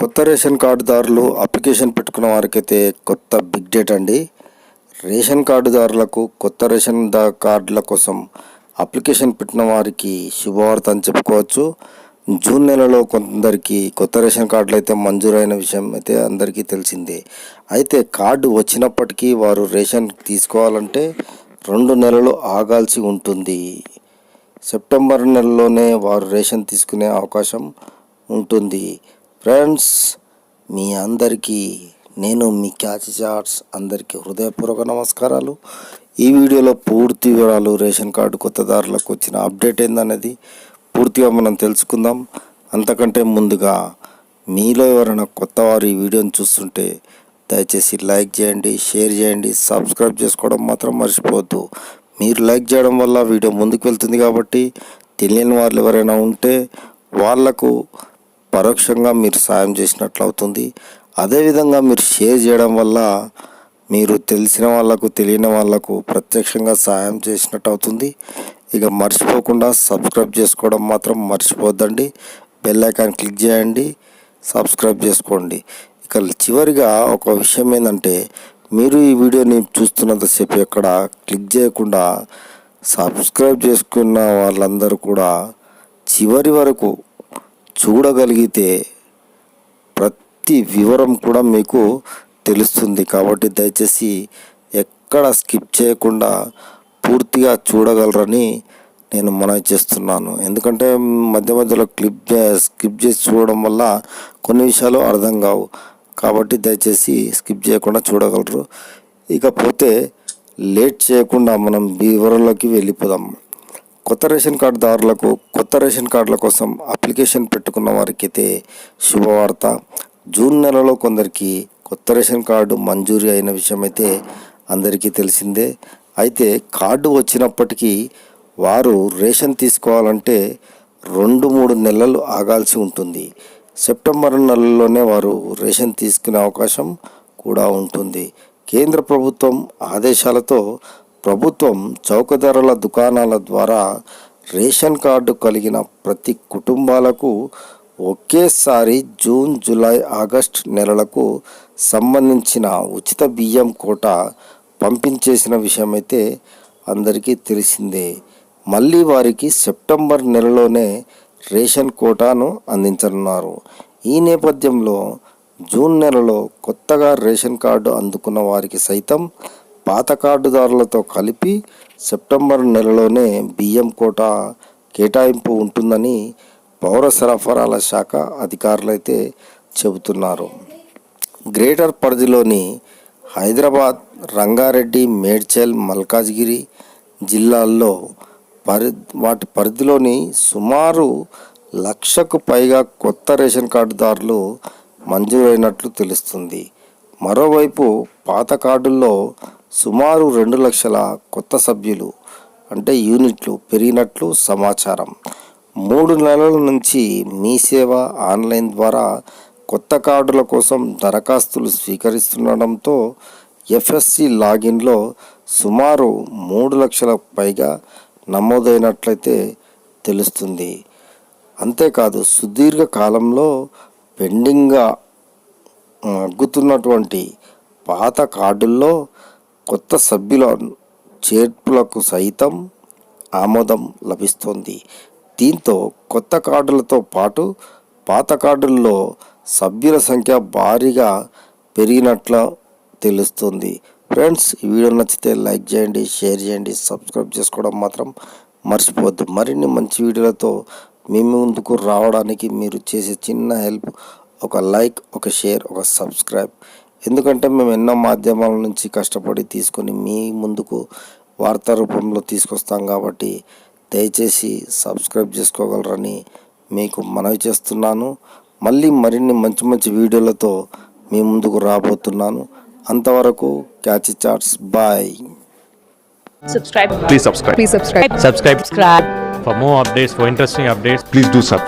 కొత్త ration కార్డుదారులు application పెట్టుకున్న వారికైతే కొత్త బిగ్ డేట్ అండి. రేషన్ కార్డుదారులకు కొత్త రేషన్ కార్డుల కోసం అప్లికేషన్ పెట్టిన వారికి శుభవార్త అని చెప్పుకోవచ్చు. జూన్ నెలలో కొందరికి కొత్త రేషన్ కార్డులు అయితే మంజూరైన విషయం అయితే అందరికీ తెలిసిందే. అయితే కార్డు వచ్చినప్పటికీ వారు రేషన్ తీసుకోవాలంటే రెండు నెలలు ఆగాల్సి ఉంటుంది. సెప్టెంబర్ నెలలోనే వారు రేషన్ తీసుకునే అవకాశం ఉంటుంది. ఫ్రెండ్స్ మీ అందరికీ నేను మీ క్యాచ్ చార్ట్స్ అందరికీ హృదయపూర్వక నమస్కారాలు. ఈ వీడియోలో పూర్తి వివరాలు రేషన్ కార్డు కొత్తదారులకు వచ్చిన అప్డేట్ ఏందనేది పూర్తిగా మనం తెలుసుకుందాం. అంతకంటే ముందుగా మీలో ఎవరైనా కొత్త వారు ఈ వీడియోని చూస్తుంటే దయచేసి లైక్ చేయండి షేర్ చేయండి సబ్స్క్రైబ్ చేసుకోవడం మాత్రం మర్చిపోవద్దు. మీరు లైక్ చేయడం వల్ల వీడియో ముందుకు వెళ్తుంది కాబట్టి తెలియని వాళ్ళు ఎవరైనా ఉంటే వాళ్ళకు పరోక్షంగా మీరు సాయం చేసినట్లు అవుతుంది అదేవిధంగా మీరు షేర్ చేయడం వల్ల మీరు తెలిసిన వాళ్ళకు తెలియని వాళ్ళకు ప్రత్యక్షంగా సహాయం చేసినట్టు అవుతుంది ఇక మర్చిపోకుండా సబ్స్క్రైబ్ చేసుకోవడం మాత్రం మర్చిపోద్దండి బెల్ ఐకాన్ క్లిక్ చేయండి సబ్స్క్రైబ్ చేసుకోండి. ఇక చివరిగా ఒక విషయం ఏంటంటే మీరు ఈ వీడియోని చూస్తున్నంతసేపు ఎక్కడ క్లిక్ చేయకుండా సబ్స్క్రైబ్ చేసుకున్న వాళ్ళందరూ కూడా చివరి వరకు చూడగలిగితే ప్రతి వివరం కూడా మీకు తెలుస్తుంది. కాబట్టి దయచేసి ఎక్కడ స్కిప్ చేయకుండా పూర్తిగా చూడగలరని నేను మనవి చేస్తున్నాను. ఎందుకంటే మధ్య మధ్యలో క్లిప్ స్కిప్ చేసి చూడడం వల్ల కొన్ని విషయాలు అర్థం కావు. కాబట్టి దయచేసి స్కిప్ చేయకుండా చూడగలరు. ఇకపోతే లేట్ చేయకుండా మనం వివరంలోకి వెళ్ళిపోదాం. కొత్త రేషన్ కార్డుదారులకు కొత్త రేషన్ కార్డుల కోసం అప్లికేషన్ పెట్టుకున్న వారికైతే శుభవార్త. జూన్ నెలలో కొందరికి కొత్త రేషన్ కార్డు మంజూరు అయిన విషయం అయితే అందరికీ తెలిసిందే. అయితే కార్డు వచ్చినప్పటికీ వారు రేషన్ తీసుకోవాలంటే రెండు మూడు నెలలు ఆగాల్సి ఉంటుంది. సెప్టెంబర్ నెలలోనే వారు రేషన్ తీసుకునే అవకాశం కూడా ఉంటుంది. కేంద్ర ప్రభుత్వం ఆదేశాలతో ప్రభుత్వం చౌక ధరల దుకాణాల ద్వారా రేషన్ కార్డు కలిగిన ప్రతి కుటుంబాలకు ఒకేసారి జూన్ జూలై ఆగస్ట్ నెలలకు సంబంధించిన ఉచిత బియ్యం కోట పంపించేసిన విషయమైతే అందరికీ తెలిసిందే. మళ్ళీ వారికి సెప్టెంబర్ నెలలోనే రేషన్ కోటాను అందించనున్నారు. ఈ నేపథ్యంలో జూన్ నెలలో కొత్తగా రేషన్ కార్డు అందుకున్న వారికి సైతం పాత కార్డుదారులతో కలిపి సెప్టెంబర్ నెలలోనే బియ్యం కోట కేటాయింపు ఉంటుందని పౌర సరఫరాల శాఖ అధికారులైతే చెబుతున్నారు. గ్రేటర్ పరిధిలోని హైదరాబాద్ రంగారెడ్డి మేడ్చల్ మల్కాజ్గిరి జిల్లాల్లో పరి వాటి పరిధిలోని సుమారు లక్షకు పైగా కొత్త రేషన్ కార్డుదారులు మంజూరైనట్లు తెలుస్తుంది. మరోవైపు పాత కార్డుల్లో సుమారు రెండు లక్షల కొత్త సభ్యులు అంటే యూనిట్లు పెరిగినట్లు సమాచారం. మూడు నెలల నుంచి మీ సేవ ఆన్లైన్ ద్వారా కొత్త కార్డుల కోసం దరఖాస్తులు స్వీకరిస్తుండడంతో ఎఫ్ఎస్సి లాగిన్లో సుమారు మూడు లక్షల పైగా నమోదైనట్లయితే తెలుస్తుంది. అంతేకాదు సుదీర్ఘ కాలంలో పెండింగ్గా అగ్గుతున్నటువంటి పాత కార్డుల్లో కొత్త సభ్యుల చేర్పులకు సైతం ఆమోదం లభిస్తుంది. దీంతో కొత్త కార్డులతో పాటు పాత కార్డుల్లో సభ్యుల సంఖ్య భారీగా పెరిగినట్లు తెలుస్తుంది. ఫ్రెండ్స్ ఈ వీడియో నచ్చితే లైక్ చేయండి షేర్ చేయండి సబ్స్క్రైబ్ చేసుకోవడం మాత్రం మర్చిపోవద్దు. మరిన్ని మంచి వీడియోలతో మీ ముందుకు రావడానికి మీరు చేసే చిన్న హెల్ప్ ఒక లైక్ ఒక షేర్ ఒక సబ్స్క్రైబ్ ఎందుకంటే మేము ఎన్నో మాధ్యమాల నుంచి కష్టపడి తీసుకొని మీ ముందుకు వార్తా రూపంలో తీసుకొస్తాం కాబట్టి దయచేసి సబ్స్క్రైబ్ చేసుకోగలరని మీకు మనవి చేస్తున్నాను. మళ్ళీ మరిన్ని మంచి మంచి వీడియోలతో మీ ముందుకు రాబోతున్నాను. అంతవరకు catch chats bye. Subscribe. Please subscribe. please subscribe. Subscribe. Subscribe for more updates, for interesting updates. please do subscribe